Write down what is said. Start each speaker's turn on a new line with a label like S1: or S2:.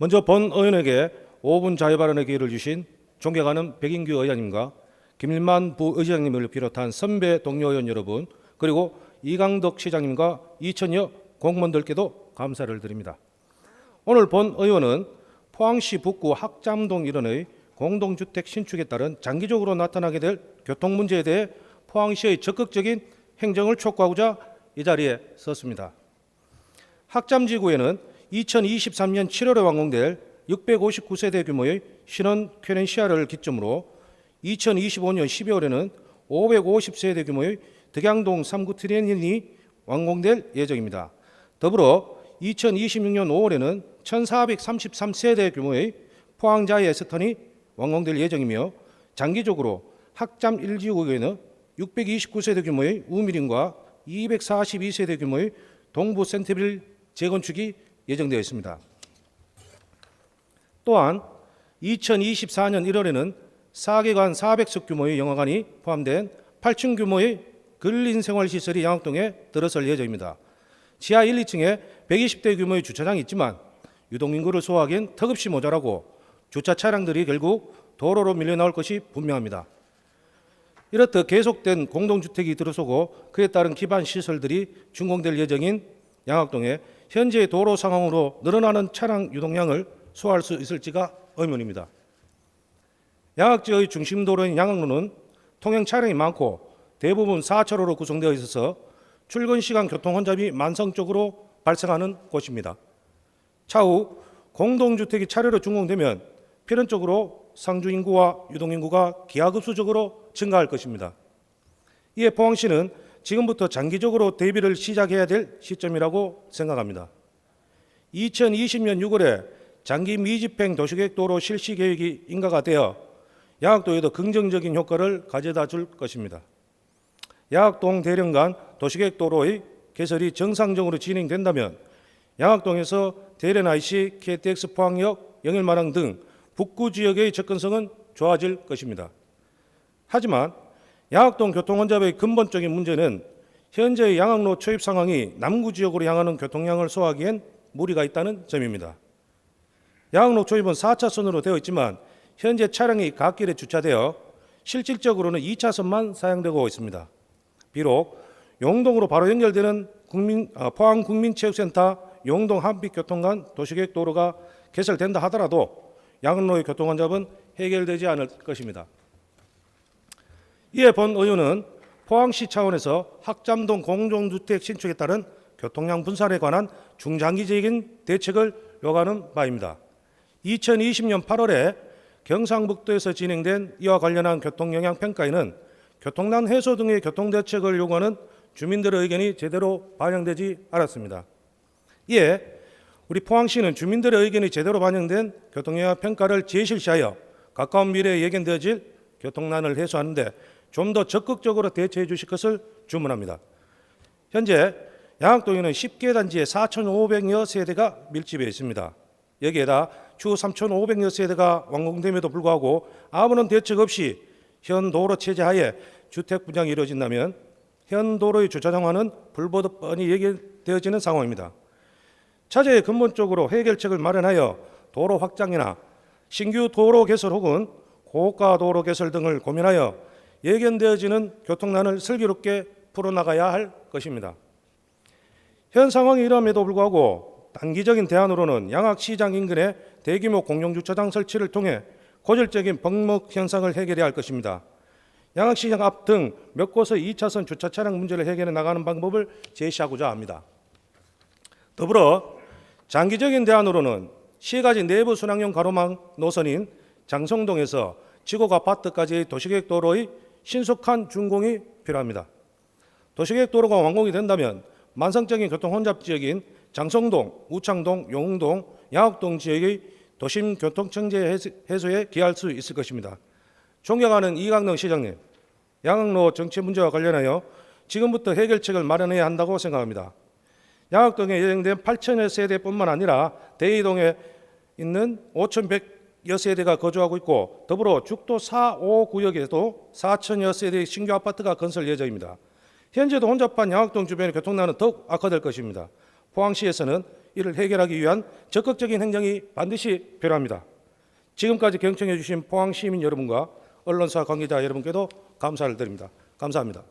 S1: 먼저 본 의원에게 5분 자유 발언의 기회를 주신 존경하는 백인규 의원님과 김일만 부의장님을 비롯한 선배 동료 의원 여러분 그리고 이강덕 시장님과 2천여 공무원들께도 감사를 드립니다. 오늘 본 의원은 포항시 북구 학잠동 일원의 공동주택 신축에 따른 장기적으로 나타나게 될 교통 문제에 대해 포항시의 적극적인 행정을 촉구하고자 이 자리에 섰습니다. 학잠지구에는 2023년 7월에 완공될 659세대 규모의 신원 퀘렌시아를 기점으로 2025년 12월에는 550세대 규모의 덕양동 3구 트레인이 완공될 예정입니다. 더불어 2026년 5월에는 1433세대 규모의 포항자의 스턴이 완공될 예정이며 장기적으로 학잠 1지구에는 629세대 규모의 우미림과 242세대 규모의 동부 센트빌 재건축이 예정되어 있습니다. 또한 2024년 1월에는 4개관 400석 규모의 영화관이 포함된 8층 규모의 근린 생활 시설이 양학동에 들어설 예정입니다. 지하 1, 2층에 120대 규모의 주차장이 있지만 유동 인구를 소화하기엔 턱없이 모자라고 주차 차량들이 결국 도로로 밀려 나올 것이 분명합니다. 이렇듯 계속된 공동주택이 들어서고 그에 따른 기반 시설들이 준공될 예정인 양학동에 현재 도로 상황으로 늘어나는 차량 유동량을 소화할 수 있을지가 의문입니다. 양학지의 중심 도로인 양학로는 통행 차량이 많고 대부분 4차로로 구성되어 있어서 출근 시간 교통 혼잡이 만성적으로 발생하는 곳입니다. 차후 공동주택이 차례로 준공되면 필연적으로 상주 인구와 유동 인구가 기하급수적으로 증가할 것입니다. 이에 포항시는 지금부터 장기적으로 대비를 시작해야 될 시점이라고 생각합니다. 2020년 6월에 장기 미집행 도시계획 도로 실시 계획이 인가가 되어 양학도에도 긍정적인 효과를 가져다 줄 것입니다. 양학동 대령 간 도시계획 도로의 개설이 정상적으로 진행된다면 양학동에서 대련 IC, KTX 포항역, 영일마랑 등 북구 지역의 접근성은 좋아질 것입니다. 하지만 양학동 교통 혼잡의 근본적인 문제는 현재의 양학로 초입 상황이 남구 지역으로 향하는 교통량을 소화하기엔 무리가 있다는 점입니다. 양학로 초입은 4차선으로 되어 있지만 현재 차량이 갓길에 주차되어 실질적으로는 2차선만 사용되고 있습니다. 비록 용동으로 바로 연결되는 국민, 아, 포항 국민체육센터 용동 한빛교통간 도시계획 도로가 개설된다 하더라도 양로의 교통 혼잡은 해결되지 않을 것입니다. 이에 본 의원은 포항시 차원에서 학잠동 공동주택 신축에 따른 교통량 분산에 관한 중장기적인 대책을 요구하는 바입니다. 2020년 8월에 경상북도에서 진행된 이와 관련한 교통 영향 평가에는 교통난 해소 등의 교통 대책을 요구하는 주민들의 의견이 제대로 반영되지 않았습니다. 이에 우리 포항시는 주민들의 의견이 제대로 반영된 교통 영향 평가를 재실시하여 가까운 미래에 예견되어질 교통난을 해소하는데 좀 더 적극적으로 대처해 주실 것을 주문합니다. 현재 양학동에는 10개 단지에 4,500여 세대가 밀집해 있습니다. 여기에다 추후 3,500여 세대가 완공됨에도 불구하고 아무런 대책 없이 현 도로 체제 하에 주택 분양이 이루어진다면 현 도로의 주차장화는 불보듯 뻔히 예견되어지는 상황입니다. 차제에 근본적으로 해결책을 마련하여 도로 확장이나 신규 도로 개설 혹은 고가 도로 개설 등을 고민하여 예견되어지는 교통난을 슬기롭게 풀어나가야 할 것입니다. 현 상황이 이러함에도 불구하고 단기적인 대안으로는 양악시장 인근에 대규모 공용주차장 설치를 통해 고질적인 벙먹 현상을 해결해야 할 것입니다. 양악시장 앞 등 몇 곳의 2차선 주차 차량 문제를 해결해 나가는 방법을 제시하고자 합니다. 더불어 장기적인 대안으로는 시가지 내부 순환형 가로망 노선인 장성동에서 지곡 아파트까지의 도시계획 도로의 신속한 준공이 필요합니다. 도시계획 도로가 완공이 된다면 만성적인 교통 혼잡 지역인 장성동, 우창동, 용동, 양학동 지역의 도심 교통 청재 해소에 기할 수 있을 것입니다. 존경하는 이강릉 시장님, 양학로 정치 문제와 관련하여 지금부터 해결책을 마련해야 한다고 생각합니다. 양학동에 예정된 8천여 세대뿐만 아니라 대이동에 있는 5,100 여 세대가 거주하고 있고 더불어 죽도 4, 5 구역에도 4천여 세대의 신규 아파트가 건설 예정입니다. 현재도 혼잡한 양학동 주변의 교통난은 더욱 악화될 것입니다. 포항시에서는 이를 해결하기 위한 적극적인 행정이 반드시 필요합니다. 지금까지 경청해 주신 포항 시민 여러분과 언론사 관계자 여러분께도 감사를 드립니다. 감사합니다.